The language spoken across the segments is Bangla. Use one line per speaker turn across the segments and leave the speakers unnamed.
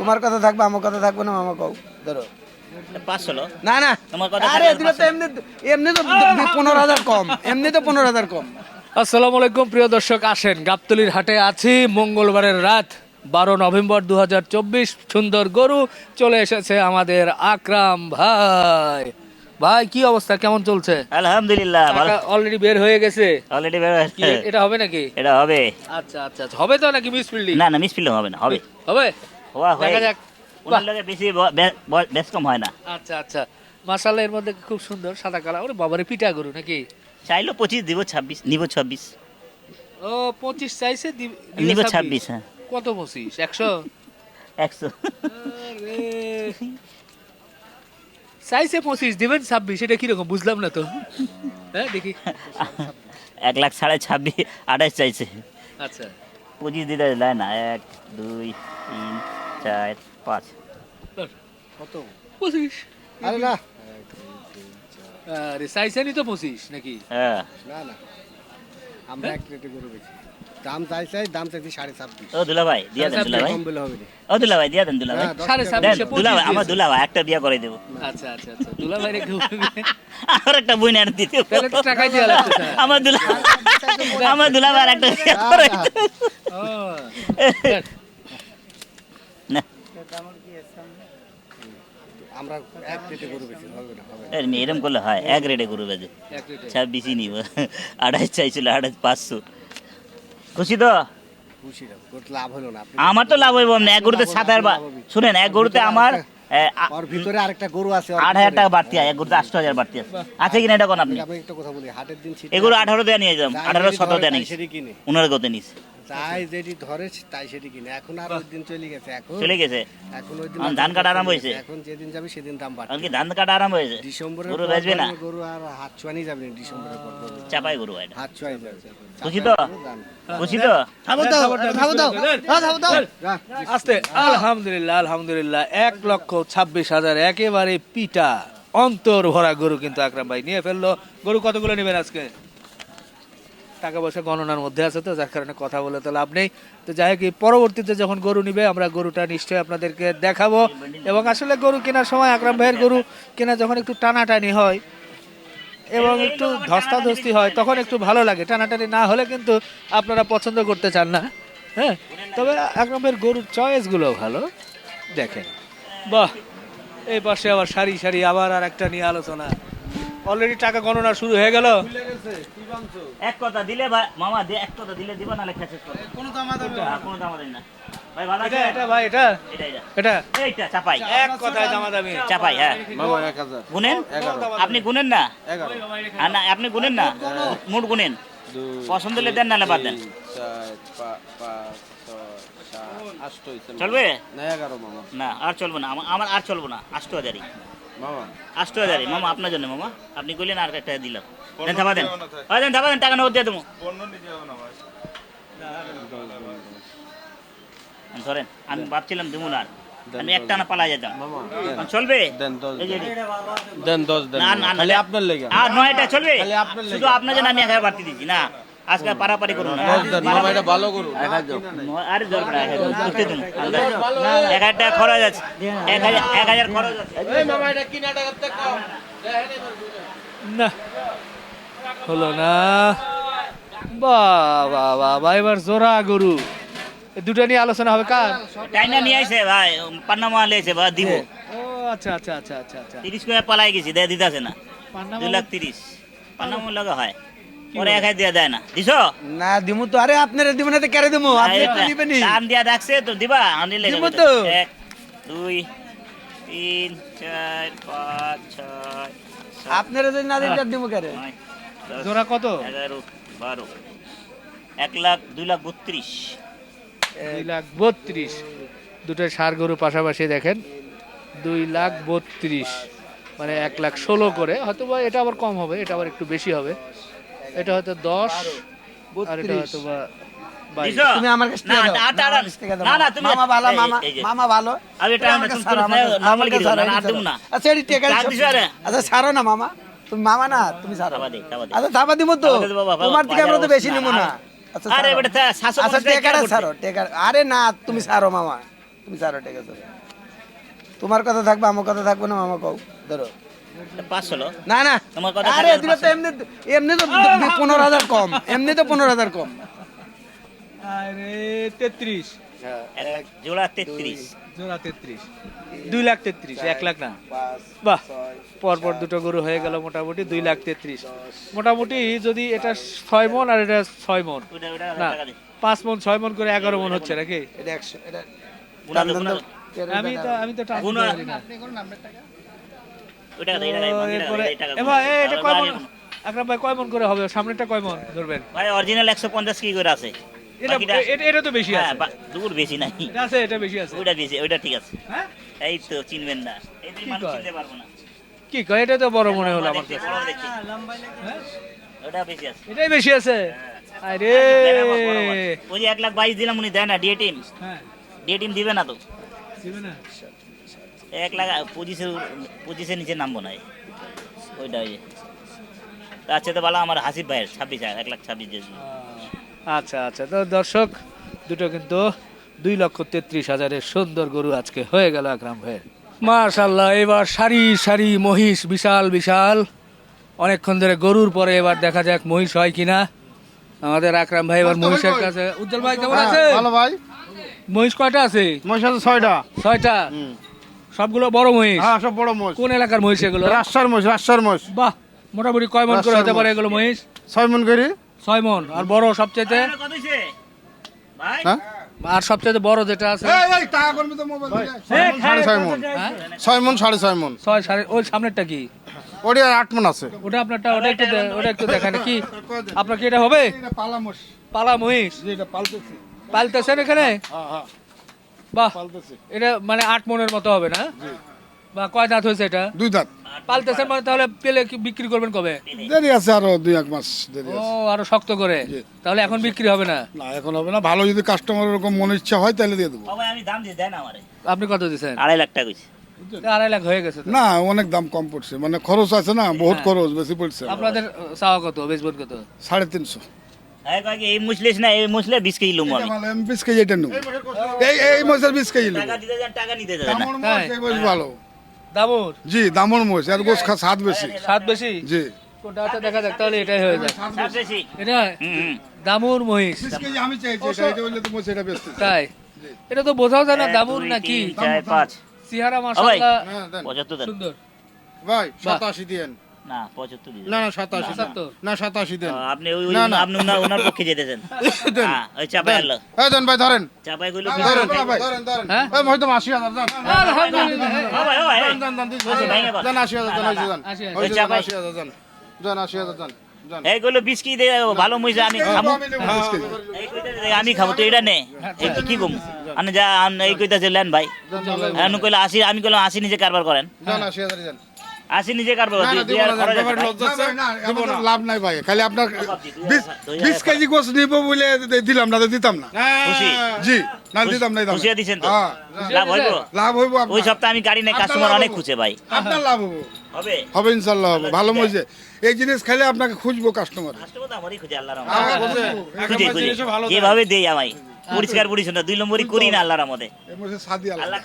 তোমার কথা থাকবে আমার কথা থাকবে না মামা কও ধরো। না না। আরে তো এমনি এমনি তো পনেরো হাজার কম এমনি তো পনেরো হাজার কম।
আসসালামু আলাইকুম প্রিয় দর্শক আসেন। গাবতলির হাটে আছি মঙ্গলবারের রাত বারো নভেম্বর দু হাজার চব্বিশ সুন্দর গরু চলে এসেছে আমাদের আকরাম ভাই। ভাই কি অবস্থা? কেমন চলছে?
আলহামদুলিল্লাহ ভালো।
অলরেডি বের হয়ে গেছে।
অলরেডি বের হয়েছে।
এটা হবে নাকি?
এটা হবে।
আচ্ছা আচ্ছা আচ্ছা। হবে তো নাকি মিস ফিল্ডিং
না না মিস ফিল্ডিং হবে না হবে।
হবে?
হওয়া হয়ে
দেখা যাক
ওনার লগে বেশি বেশ কম হয় না।
আচ্ছা আচ্ছা। মাসাল্লাহ এর মধ্যে খুব সুন্দর সাদা কালা ওরে বাবারে পিঠা গরু নাকি?
চাইলো পঁচিশ দিব ছাব্বিশ নিব ছাব্বিশ।
ও পঁচিশ চাইছে দি-
নিব
দিবে
ছাব্বিশ হ্যাঁ।
কত পঁচিশ? একশো?
একশো।
আরে। চাইছে পঁচিশ দেবেন ছাব্বিশ এটা কীরকম বুঝলাম না তো। হ্যাঁ দেখি।
এক লাখ সাড়ে ছাব্বিশ আঠাশ চাইছে।
আচ্ছা।
পঁচিশ দিতে দেয় না এক দুই তিন চার পাঁচ।
কত?
পঁচিশ।
আরে না।
আরে তো পঁচিশ নাকি?
হ্যাঁ।
না না। আমরা এক রেটে গরু বেশি দাম চাই দাম চাইছি সাড়ে ছাব্বিশ।
ও দুলা ভাই দিয়া দেন দুলা ভাই
কম বলে হবে
ও দুলা ভাই দিয়া দেন দুলা ভাই
হ্যাঁ,
সাড়ে
দুলা ভাই আমার দুলা ভাই একটা বিয়া করে দেবো।
আচ্ছা আচ্ছা আচ্ছা দুলা কেউ
আর একটা বই দিতে।
তাহলে তো টাকাই
আমার দুলা আমার দুলা ভাই একটা বিয়া করে
ও,
না।
আমরা এক রেটে গরু বেশি হবে না হবে না।
এর মেয়ে এরম করলে হয় এক রেটে গরু
রেটে।
ছাব্বিশই নিব। আঠাশ চাইছিল আঠাশ পাঁচশো। খুশি তো?
লাভ হলো না।
আমার তো লাভ হইব না এক গরুতে সাত হাজার শুনেন এক গরুতে আমার
ভিতরে আরেকটা গরু আছে
আট হাজার টাকা বাড়তি এক গরুতে আটশো হাজার বাড়তি আছে। আছে কিনা এটা কোন আপনি?
একটা কথা বলি হাটের দিন
এগুলো আঠারো দেওয়া নিয়ে যাম আঠারো সতেরো
দেয়া
নিস উনার গতে নিস
তাই যেটি ধরে তাই সেটি কিনে। এখন আর ওই দিন চলে গেছে এখন
চলে গেছে?
এখন ওই দিন
ধান কাটা আরম্ভ হয়েছে।
এখন যেদিন যাবে সেদিন দাম বাড়বে।
কি ধান কাটা আরাম হয়েছে?
ডিসেম্বরের
গরু বেচবে না?
গরু আর হাত ছোয়ানি যাবে না ডিসেম্বরের পর
চাপাই গরু।
হাত ছোয়াই যাবে।
খুশি তো? খুশি তো?
থামো দাও থামো দাও হ্যাঁ থামো দাও
আস্তে। আলহামদুলিল্লাহ আলহামদুলিল্লাহ। এক লক্ষ ছাব্বিশ হাজার একেবারে পিটা অন্তর ভরা গরু কিন্তু আকরাম ভাই নিয়ে ফেলল। গরু কতগুলো নেবেন আজকে? টাকা পয়সা গণনার মধ্যে আছে তো, যার কারণে কথা বলে তো লাভ নেই। তো যাই হোক পরবর্তীতে যখন গরু নিবে, আমরা গরুটা নিশ্চয়ই আপনাদেরকে দেখাবো। এবং আসলে গরু কেনার সময় আকরাম ভাইয়ের গরু কেনা যখন একটু টানাটানি হয় এবং একটু ধস্তাধস্তি হয়, তখন একটু ভালো লাগে। টানাটানি না হলে কিন্তু আপনারা পছন্দ করতে চান না। হ্যাঁ? তবে আকরাম ভাইয়ের গরুর চয়েসগুলো ভালো। দেখেন। বাহ! এই পাশে আবার সারি সারি আবার আর একটা নিয়ে আলোচনা। অলরেডি টাকা গণনা শুরু হয়ে গেল।
এক কথা দিলে ভাই মামা দে এক কথা দিলে দিবা নালে খেসে কোনো দাম কোনো দাম না। ভাই ভালো আছে
এটা ভাই এটা?
এটা এটা।
এটা?
এইটা চাপাই।
এক কথায় দামা দামি
চাপাই। হ্যাঁ। গুনেন? আপনি গুনেন না? আর না আপনি গুনেন না? মুড গুনেন। পছন্দ হলে দেন নালে বাদ দেন। চলবে? না আর চলবে না। আমার আমার আর চলবো না। আষ্ট হাজারই। হাজারই মামা আপনার জন্য মামা। আপনি কইলেন আর একটা দিলাম। দেন থাবা দেন। হয় দেন থাবা দেন টাকা নগদ দিয়ে দেবো। ধরেন আমি ভাবছিলাম দেবো না আর। আমি একটা না পালা যেতাম। চলবে?
দেন দশ দেন। আপনার লেগে।
আর নয়টা চলবে? শুধু আপনার জন্য আমি এক হাজার বাড়তি দিচ্ছি না? আজকে পারাপারি করুন
ভালো
দরকার এক হাজার টাকা খরচ আছে। এক হাজার এক হাজার খরচ আছে।
না। হলো না। বাহ বাহ বাহ বাহ এবার জোড়া গরু। দুটো নিয়ে আলোচনা হবে কার?
টাইনা নিয়ে আসে ভাই পান্না মাল এসে ভাই দিব।
ও আচ্ছা আচ্ছা আচ্ছা আচ্ছা আচ্ছা।
তিরিশ করে পালাই গেছি দেয় দিতেছে না। দুই লাখ তিরিশ। পান্না মাল লাগা হয়। পরে এক হাজার দেওয়া দেয় না। দিছ?
না দিমু তো। আরে আপনারা দিমু না তো কেড়ে দিমু? আপনি একটু দিবেনি
দাম দিয়া রাখছে তো দিবা? আনলে
দিব তো।
এক দুই তিন চার পাঁচ ছয়
আপনারা যদি না দিন দিমু কেড়ে
জোড়া কত?
এগারো বারো। এক লাখ দুই লাখ বত্রিশ।
দুই লাখ বত্রিশ। দুটো সার গরু পাশাপাশি দেখেন। দুই লাখ বত্রিশ। মানে এক লাখ ষোলো করে। হয়তো বা এটা আবার কম হবে এটা আবার একটু বেশি হবে। এটা হয়তো দশ আর এটা হয়তো বা
তুমি আমার কাছ থেকে দাও।
না, না,
আমার কাছ থেকে দাও।
না, না, তুমি-
মামা ভালো মামা। মামা ভালো।
আমি এটা
আমার কাছে ছাড়ো, আমার কাছে-
normal
আমার
কি
কাছে
দিও,
ছাড়ো,
না, আর না।
আচ্ছা এটি টেকা
আরে?
আচ্ছা ছাড়ো না মামা। তুমি মামা না তুমি ছাড়ো।
থাবা দে, থাবা দে।
আচ্ছা থাবা দিমু তো।
থাবা দে বাবা, বাবা,
তোমার থেকে আমরা তো বেশি না
আচ্ছা
আরে বেটা তা
আচ্ছা টেকাটা
করছে।
টেকা আরে না তুমি ছাড়ো মামা। তুমি ছাড়ো টেকা তোমার কথা থাকবে আমার কথা থাকবে না মামা কও। ধরো। না না।
তোমার কথা
আরে দিলে তো এমনি এমনি তো পনেরো হাজার কম। এমনি তো পনেরো হাজার কম।
আরে তেত্রিশ।
এক জোড়া তেত্রিশ।
জোড়া তেত্রিশ। দুই লাখ তেত্রিশ এক লাখ না? বাহ। পরপর দুটো গরু হয়ে গেল মোটামুটি দুই লাখ তেত্রিশ। মোটামুটি যদি এটা ছয় মন আর এটা ছয় মন না পাঁচ মন ছয় মন করে এগারো মন হচ্ছে নাকি?
এটা এটা।
আমি তো আমি তো টাকা।
গুনা।
দিতে পারি না
ওই টাকা দে, এই টাকা দে,
ও,
এই টাকা দে,
এরপরে
এই টাকা
এ
দে।
ভাই এ, এটা কয় মন আকরাম ভাই কয় মন করে হবে? সামনেটা কয় মন ধরবেন?
ভাই অরিজিনাল একশো পঞ্চাশ কি করে আছে?
এটা এটা- এটা তো বেশি
হ্যাঁ
আছে।
দূর বেশি নাই।
আছে এটা বেশি আছে।
ওইটা বেশি ওইটা ঠিক আছে।
হ্যাঁ?
এই তো চিনবেন না। এই দুই
কি
মানুষ
কয়?
চিনতে পারব না।
কি কয়? এটা তো বড় মনে হলো আমার কাছে। হ্যাঁ?
ওটা বেশি আছে।
এটাই বেশি আছে? আরে।
ওই এক লাখ বাইশ দিলাম উনি দেয় না ডিএ টিম
হ্যাঁ।
ডিএ টিম দিবে না তো।
দিবে না?
এক লাখ পঁচিশের পঁচিশের নিচে নামবো না। এই। ওইটা ওই চেয়ে তো ভালো আমার হাসিব ভাইয়ের ছাব্বিশ এক লাখ ছাব্বিশ
আচ্ছা আচ্ছা। তো দর্শক দুটো কিন্তু দুই লক্ষ তেত্রিশ হাজারের সুন্দর গরু আজকে হয়ে গেল আকরাম ভাইয়ের। মাশাল্লাহ এবার সারি সারি মহিষ বিশাল বিশাল। অনেকক্ষণ ধরে গরুর পরে এবার দেখা যাক মহিষ হয় কিনা। আমাদের আকরাম ভাই এবার মহিষের কাছে উজ্জ্বল ভাই কেমন আছে
হ্যাঁ, ভালো ভাই।
মহিষ কয়টা আছে?
মহিষ আছে ছয়টা।
ছয়টা? সবগুলো বড় মহিষ।
হ্যাঁ সব বড় মহিষ।
কোন এলাকার মহিষ এগুলো?
রাজশাহীর মহিষ রাজশাহীর মহিষ।
বাহ মোটামুটি কয় মন করে হতে পারে এগুলো মহিষ?
ছয় মন করি?
ছয় মন আর বড় সবচেয়ে
কত
হ্যাঁ?
আর সবচেয়ে বড় যেটা আছে?
সাড়ে ছয় মন
হ্যাঁ?
ছয় মন সাড়ে ছয় মন।
ছয় সাড়ে ওই সামনেরটা কি?
ওটি আট মন আছে।
ওটা আপনারটা ওটা একটু ওটা একটু দেখান। কি? আপনার কি এটা হবে?
পালা মহিষ।
পালা মহিষ। পালতেছেন এখানে?
হ্যাঁ হ্যাঁ।
বাহ এটা মানে আট মনের মতো হবে না? বা কয় দাঁত হয়েছে এটা?
দুই দাঁত।
পালতেছেন মানে তাহলে পেলে কি বিক্রি করবেন কবে?
দেরি আছে আরও দুই এক মাস দেরি
ও আরও শক্ত করে? তাহলে এখন বিক্রি হবে না?
না এখন হবে না। ভালো যদি কাস্টমার এরকম মনে ইচ্ছা হয় তাহলে দিয়ে দেবো।
আমি দাম দিয়ে দেন আমারে।
আপনি কত দিচ্ছেন?
আড়াই লাখ টাকা কইছে
আড়াই লাখ হয়ে গেছে
না অনেক দাম কম পড়ছে। মানে খরচ আছে না বহুত খরচ বেশি পড়ছে।
আপনাদের চাওয়া কত? বেচবেন কত?
সাড়ে তিনশো।
এই কয় কি এই মুসলিস না এই মুসলে বিশ কেজি লুম আমি।
আমি বিশ কেজি এটা নেব। এই এই মাছের বিশ কেজি নেব।
টাকা দিতে যান টাকা নিতে যাবেন না
দামর এই মাছ ভালো।
দামুর?
জি দামর মোষ এর গোস খা স্বাদ বেশি।
সাত বেশি?
জি।
কোনটা দেখা যাক তাহলে এটাই হয়ে যায়।
সাত বেশি।
এটা?
হুম হুম।
দামুর মহিষ।
বিশ কেজি আমি চাইছি এটা এটা বললে তো মোষ এটা
তাই? এটা তো বোঝাও যায় না দামুর নাকি?
চার পাঁচ।
মাশাআল্লাহ।
হ্যাঁ
সুন্দর।
ভাই সাতাশি দেন
না পঁচাত্তর দিয়ে
না না সাতাশি দেন।
সাতাত্তর।
না সাতাশি দেন।
আপনি ওই ওই-
না, না।
আপনি ওনার ওনার পক্ষে যেতেছেন। হ্যাঁ ওই চাপাই আনলো
এই দেন ভাই ধরেন।
চাপাই গুলো
ধরেন। ভাই ধরেন ধরেন
হ্যাঁ?
এই মহিত দেন
আলহামদুলিল্লাহ
ভাই ভাই
দেন দেন দেন দিন,
ভেঙে বল।
দেন আশি হাজার দেন আশি দেন
আশি হাজার।
ওই দেন,
চাপাই।
আশি হাজার দেন দেন আশি হাজার দেন দেন
এইগুলো বিস্কি দিয়ে ভালো মহিষ আমি খাব
আমি নেব বিশ কেজি।
এই কইতাছে যে আমি খাব তো এটা নে। এই কি কম? আমি যা এই কইতাছে লেন ভাই। কইলে আসি আমি কইলাম আসি নিজে কারবার করেন। আসি নিজে
লাভ নাই ভাই খালি আপনার বিশ কেজি গোস নিব বলে দে- দিলাম না দিতাম না। জি না দিতাম না।
তো?
হ্যাঁ,
লাভ হইব?
লাভ হইব
ওই সপ্তাহে আমি গাড়ি নেই কাস্টমার অনেক খুঁজে ভাই।
আপনার লাভ হব
হবে?
হবে ইনশাল্লাহ হবে। ভালো মজে। এই জিনিস খেলে আপনাকে খুঁজবো কাস্টমার
কাস্টমার আমারই খুঁজে আল্লাহর
হ্যাঁ।
খুঁজে খুঁজে। যেভাবে দেই আমায়। পরিষ্কার পরিচ্ছন্ন দুই নম্বরই করি না আল্লাহর রহমতে।
এই মজে সাদি আল্লাহ
আল্লাহ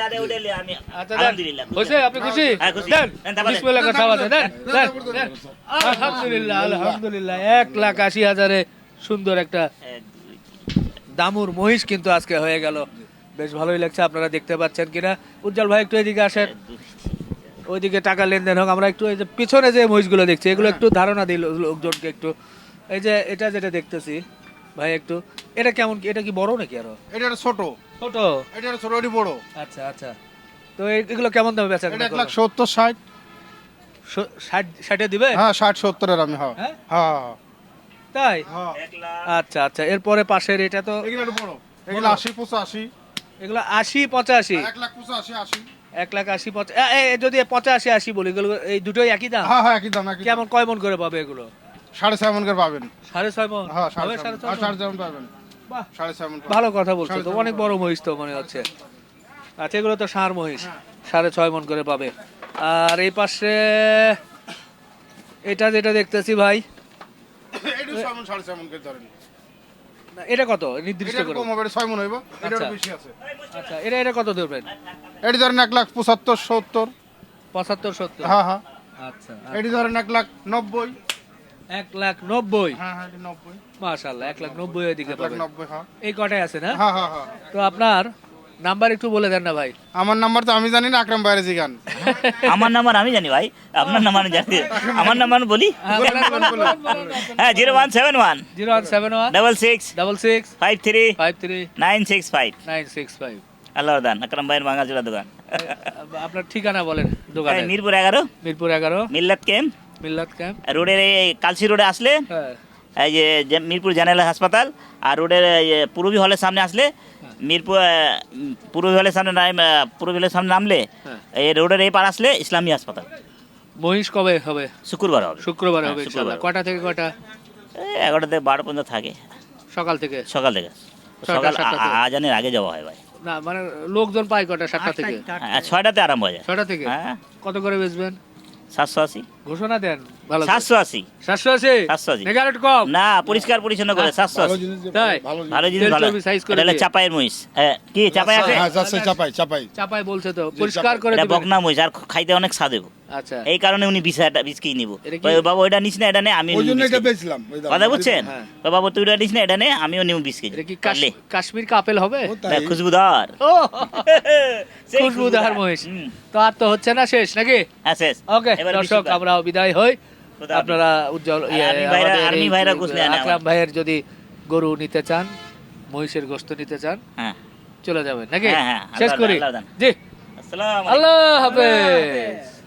যা দেয় ওটা আমি
আচ্ছা
আলহামদুলিল্লাহ খুশি।
আপনি খুশি?
হ্যাঁ, খুশি।
বিসমিল্লাহ কথা দেন। আলহামদুলিল্লাহ আলহামদুলিল্লাহ এক লাখ আশি হাজারে সুন্দর একটা দামুর মহিষ কিন্তু আজকে হয়ে গেল। বেশ ভালোই লাগছে আপনারা দেখতে পাচ্ছেন কিনা। উজ্জ্বল ভাই একটু এদিকে আসেন। ওইদিকে টাকা লেনদেন হোক আমরা একটু এই যে পিছনে যে মহিষগুলো দেখছি এগুলো একটু ধারণা দিল লোকজনকে একটু। এই যে এটা যেটা দেখতেছি ভাই একটু এটা কেমন কি? এটা কি বড় নাকি আরও?
এটা একটা ছোট।
ছোট?
এটা একটা ছোট এটি বড়।
আচ্ছা আচ্ছা। তো এগুলো কেমন দামে বেচা
এটা এক লাখ সত্তর ষাট।
ষাট ষাটে দিবে?
হ্যাঁ ষাট সত্তরের আমি হ্যাঁ।
হ্যাঁ?
হ্যাঁ
তাই?
হ্যাঁ।
লাখ
আচ্ছা আচ্ছা। এরপরে পাশের এটা তো
এগুলো একটু বড়। এগুলো আশি পঁচাশি।
এগুলো আশি পঁচাশি?
এক লাখ পঁচাশি আশি।
এক লাখ আশি যদি পঁচাশি আশি বলি এগুলো এই দুটোই একই দাম?
হ্যাঁ হ্যাঁ একই দাম
কেমন কয় মন করে পাবে এগুলো?
সাড়ে ছয় মন করে পাবেন।
সাড়ে ছয় মন?
হ্যাঁ সাড়ে
সাড়ে
ছয়। হ্যাঁ, ছয় পাবেন।
বাহ। ভালো কথা বলছো তো অনেক বড় মহিষ তো মনে হচ্ছে। আচ্ছা এগুলো তো ষাঁড় মহিষ সাড়ে ছয় মন করে পাবে। আর এই পাশে এটা যেটা দেখতেছি ভাই
এটু
কত? নির্দিষ্ট করে।
কম হবে এটা ছয় মন হইব। এটা
আচ্ছা।
বেশি আছে।
আচ্ছা এটা এটা কত ধরবেন?
এটি ধরেন এক লাখ পঁচাত্তর সত্তর।
পঁচাত্তর সত্তর।
হ্যাঁ হ্যাঁ।
আচ্ছা।
এটি ধরেন এক লাখ নব্বই।
এক লাখ নব্বই।
হ্যাঁ হ্যাঁ
মাশাল্লাহ এক লাখ নব্বই ওইদিকে
হ্যাঁ।
এই কটাই আছে না?
হ্যাঁ হ্যাঁ হ্যাঁ।
তো আপনার নাম্বার একটু বলে দেন না ভাই।
আমার নাম্বার তো আমি জানি না আকরাম জিগান
আমার নাম্বার আমি জানি ভাই আপনার নাম্বার আমি জানি। আমার নাম্বার বলি? হ্যাঁ zero one seven one.
Zero one seven one.
Double six.
Double six.
Five three.
Five three.
Nine six five.
Nine six five.
আল্লাহ দান আকরাম ভাইয়ের বাঙাচুরা দোকান।
আপনার ঠিকানা বলেন দোকান
মিরপুর এগারো।
মিরপুর এগারো।
মিল্লাত ক্যাম্প
মিল্লাত ক্যাম্প।
রোডের এই কালসি রোডে আসলে
হ্যাঁ।
এই যে মিরপুর জেনারেল হাসপাতাল আর রোডের এই পূর্বী হলের সামনে আসলে মিরপুর আহ, পূর্বী হলের সামনে পূর্বী হলের সামনে নামলে
হ্যাঁ।
এই রোডের এই পার আসলে ইসলামী হাসপাতাল।
মহিষ কবে হবে?
শুক্রবার হবে।
শুক্রবার
হ্যাঁ,
হবে কটা থেকে কটা?
এই এগারোটা থেকে বারো পর্যন্ত থাকে।
সকাল থেকে?
সকাল থেকে। সকাল আজানের আগে যাওয়া হয় ভাই।
না মানে লোকজন পায় কটা? সাতটা থেকে?
হ্যাঁ, ছয়টাতে আরম্ভ হয়ে। যায়
ছটা থেকে?
হ্যাঁ।
কত করে বেচবেন?
সাতশো আশি।
ঘোষণা দেন ভালো করে।
সাতশো আশি
সাতশো আছে
সাতশো আশি।
নাকি আর কম।
না পরিষ্কার পরিচ্ছন্ন করে সাতশো
ভালো
আশি
তাই?
ভালো জিনিস।
ভালো
size করে।
চাপাইয়ের মহিষ। হ্যাঁ, কি চাপাই আছে?
হ্যাঁ চাপাই চাপাই
চাপাই। বলছে তো পরিষ্কার করে
এটা বকনা মহিষ আর খাইতে অনেক স্বাদে
আচ্ছা।
এই কারণে উনি কেজি নিবো। বাবু ওইটা নিস না এটা নে আমি
ওই জন্য এটা বেচলাম
কথা বুঝছেন?
হ্যাঁ।
বাবু তুই ওটা নিস না এটা নে আমিও নিব বিশ কেজি
এটা কি কাশ্মীর কাপেল হবে?
তাই।
দেখ, খুশবুদার।
খুশবুদার। মহিষ। তো আর তো হচ্ছে না শেষ নাকি?
হ্যাঁ শেষ।
ওকে দর্শক আমরা বিদায় হই আপনারা উজ্জ্বল ইয়ে, আকরাম ভাইয়ের যদি গরু নিতে চান মহিষের গোস্ত নিতে চান
হ্যাঁ।
চলে যাবেন নাকি?
হ্যাঁ, হ্যাঁ,
শেষ করি। জি। আল্লাহ হাফেজ।